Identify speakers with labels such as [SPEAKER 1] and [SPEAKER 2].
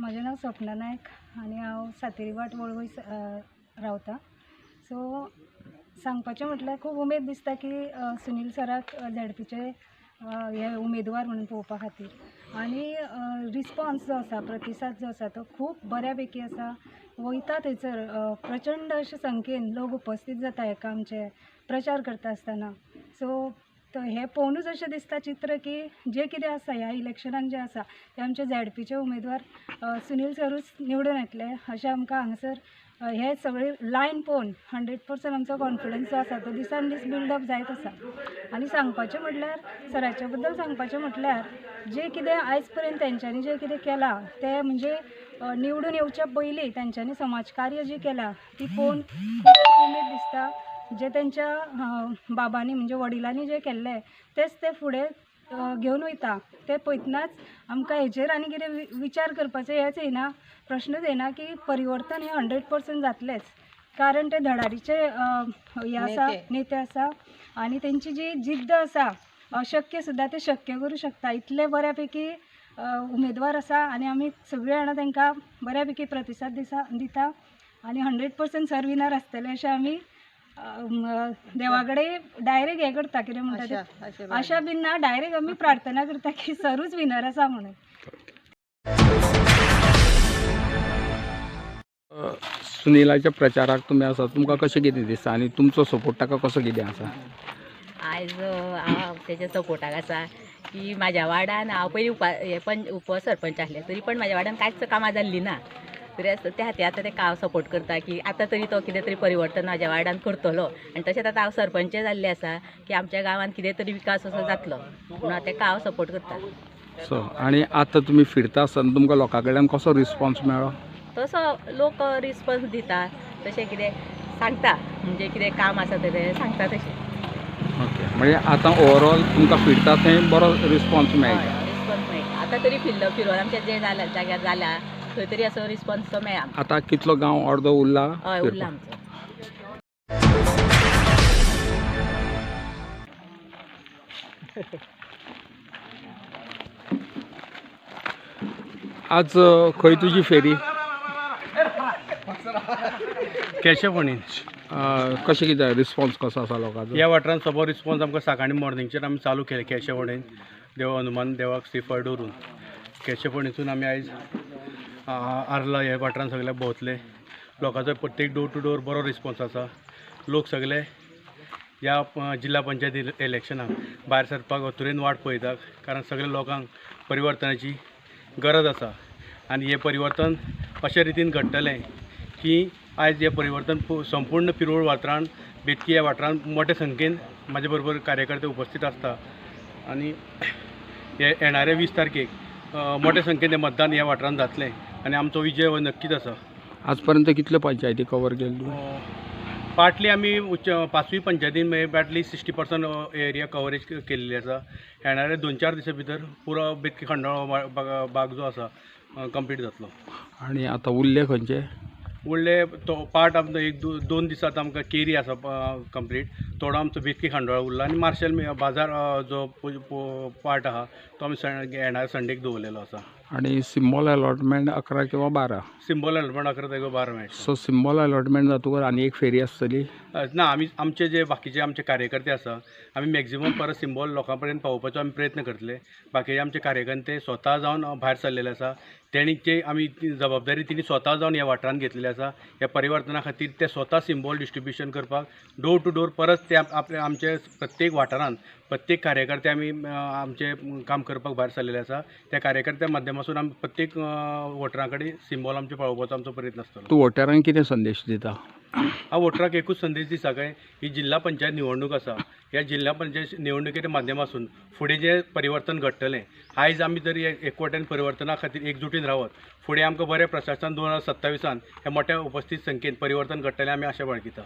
[SPEAKER 1] म्हजें नांव स्वप्ना नायक आनी हांव सातेरी वाट वळवय रावता रावतां. सो सांगपाचें म्हटल्यार खूब उमेद दिसता की सुनील सराक झेडपीचे हे उमेदवार म्हणून पळोवपा खातीर. आनी रिस्पॉन्स जो आसा प्रतिसाद जो आसा तो खूब बऱ्या पैकी आसा वयता थंयसर प्रचंड अशे संख्येन लोक उपस्थित जाता हेका आमचे प्रचार करता आसतना. सो तो हें पळोवनूच अशें दिसता चित्र की जें कितें आसा ह्या इलेक्शनान जें आसा तें आमचे झॅड पीचे उमेदवार सुनील सरूच निवडून येतले. अशें आमकां हांगासर हे सगळे लायन पळोवन हंड्रेड पर्संट आमचो कॉन्फिडन्स जो आसा तो दिसान दीस बिल्डअप जायत आसा आनी सांगपाचें म्हटल्यार सराच्या बद्दल सांगपाचें म्हटल्यार जें कितें आयज पर्यंत तेंच्यांनी जें कितें केलां तें म्हणजे निवडून येवच्या पयलीं तेंच्यांनी समाजकार्य जी केलां ती पळोवन खूब उमेद दिसता. जे तेंच्या अ, बाबांनी म्हणजे वडिलांनी जें केल्लें तेंच ते फुडें घेवन वयता. तें पळयतनाच आमकां हेचेर आनी कितें विचार करपाचो हेच येना प्रश्नच येना की परिवर्तन हें हंड्रेड पर्संट जातलेंच. कारण ते धडाडीचे अ, हे आसा नेते आसा. आनी तेंची जी जिद्द आसा अशक्य सुद्दां ते शक्य करूं शकता. इतले बऱ्या पैकी उमेदवार आसा आनी आमी सगळीं जाणां तांकां बऱ्या पैकी प्रतिसाद दिसा दिता. आनी हंड्रेड पर्संट सर विनर आसतले अशें आमी अ, म, देवा कडेन डायरेक्ट हें करता कितें म्हणटा तें आशा बीन ना डायरेक्ट आमी प्रार्थना करता की सरूच विनर आसा म्हणून.
[SPEAKER 2] सुनिलाच्या प्रचाराक तुमी आसा तुमकां कशें कितें दिसता आनी तुमचो सपोर्ट ताका कसो कितें आसा
[SPEAKER 3] आयज हांव तेच्या सपोर्टाक आसा की म्हाज्या वार्डान हांव पयलीं उपा हे पंच उपसरपंच आसलें तरी पण म्हाज्या वार्डान कांयच कामां जाल्लीं ना. तरी आसता त्या खातीर आतां तेका हांव सपोर्ट करता की आतां तरी तो कितें तरी परिवर्तन म्हाज्या वार्डान करतलो. आनी तशेंच आतां हांव सरपंच जाल्लें आसा की आमच्या गांवांत कितें तरी विकास असो जातलो. म्हणून हांव तेका हांव सपोर्ट करता
[SPEAKER 2] सो आनी आतां तुमी फिरता आसतना तुमकां लोकां कडल्यान कसो रिस्पॉन्स मेळ्ळो
[SPEAKER 3] तसो लोक रिस्पॉन्स दिता तशें कितें सांगता म्हणजे कितें काम आसा तें सांगता तशें
[SPEAKER 2] ओके म्हणजे आतां ओवरऑल तुमकां फिरता थंय बरो रिस्पॉन्स मेळटा
[SPEAKER 3] रिस्पॉन्स मेळटा आतां तरी फिरलो फिरोन आमच्या जे जाल्या जाग्यार जाल्या तरी असो रिस्पॉन्स तो मेळ्ळा
[SPEAKER 2] आतां कितलो गांव अर्दो उरला
[SPEAKER 3] हय? उरला आमचो.
[SPEAKER 2] आज अ, खंय तुजी फेरी?
[SPEAKER 4] केशवणी
[SPEAKER 2] अ, कशें कितें रिस्पॉन्स कसो आसा लोकांचो
[SPEAKER 4] ह्या वाठारांत सोबो रिस्पॉन्स आमकां सकाळी मॉर्निंगचेर आमी चालू केले केशवणेन देव हनुमान देवाक श्रीफळ दवरून केशवणीतून आमी आयज आर्ला ह्या वाठारांत सगळे भोंवतले. लोकांचो प्रत्येक डोर टू डोर बरो रिस्पॉन्स आसा. लोक सगळे ह्या जिल्हा पंचायती इलेक्शनाक भायर सरपाक अतुरेन वाट पळयतात. कारण सगळ्या लोकांक परिवर्तनाची गरज आसा. आनी हें परिवर्तन अशे रितीन घडटलें की आयज हें परिवर्तन संपूर्ण पिरोळ वाठारांत बेतकी ह्या वाठारांत मोठ्या संख्येन म्हाजे बरोबर कार्यकर्ते उपस्थित आसता. आनी हे येणाऱ्या वीस तारखेक अ, मोठ्या संख्येन हें मतदान ह्या वाठारांत जातलें. आनी आमचो विजय हो नक्कीच आसा
[SPEAKER 2] आज पर्यंत कितल्यो पंचायती कवर केल्यो तुमी?
[SPEAKER 4] पार्टली आमी उच्च पांचवी पंचायतीन मागीर partly sixty percent area coverage केल्ली आसा येणाऱ्या दोन चार दिसां भितर पुरो बेतकी खंडाळो बाग जो आसा कंप्लीट जातलो.
[SPEAKER 2] आनी आतां उरले खंयचे
[SPEAKER 4] उरले तो पार्ट आमचो एक दो, दोन दिसात आमकां केरी आसा कंप्लीट थोडो आमचो बेतकी खांडोळा उरला. आनी मार्शल बाजार जो पार्ट आहा तो आमी येणाऱ्या संडेक दवरलेलो आसा
[SPEAKER 2] आनी सिम्बॉल अलॉटमेंट अकरा किंवा बारा.
[SPEAKER 4] सिंबल एलमेंट अकरा तेगो बारा मेळटा
[SPEAKER 2] सो सिम्बॉल अलॉटमेंट जातकच आनी एक फेरी आसतली
[SPEAKER 4] ना आमी आमचे जे बाकीचे आमचे कार्यकर्ते आसा आमी मॅक्झिमम परत सिंबॉल लोकां पर्यंत पावोवपाचो आमी प्रयत्न करतले. बाकीचे आमचे कार्यकर्ते स्वता जावन भायर सरलेले आसा तेणी जे आमी ती जबाबदारी तेणी स्वता जावन ह्या वाठारांत घेतलेली आसा ह्या परिवर्तना खातीर ते स्वता सिंबॉल डिस्ट्रिब्युशन करपाक डोर टू डोर परत ते आप- आपले आमचे प्रत्येक वाठारांत प्रत्येक कार्यकर्ते आमी आमचे काम करपाक भायर सरलेले आसा त्या कार्यकर्त्या माध्यमातून आमी प्रत्येक वोटरां कडेन सिंबॉल आमचे पावोवपाचो आमचो प्रयत्न आसतलो
[SPEAKER 2] तूं वोटरांक कितें संदेश दिता?
[SPEAKER 4] हांव वोटराक एकूच संदेश दिसा काय? ही जिल्हा पंचायत निवडणूक आसा ह्या जिल्हा पंचायत निवडणुकेच्या माध्यमातून फुडें जें परिवर्तन घडटलें आयज आमी जर एकवटेन परिवर्तना खातीर एकजुटीन रावत फुडें आमकां बरें प्रशासन दोन हजार सत्ताविसान हे मोठ्या उपस्थित संख्येन परिवर्तन घडटलें आमी आशा बाळगिता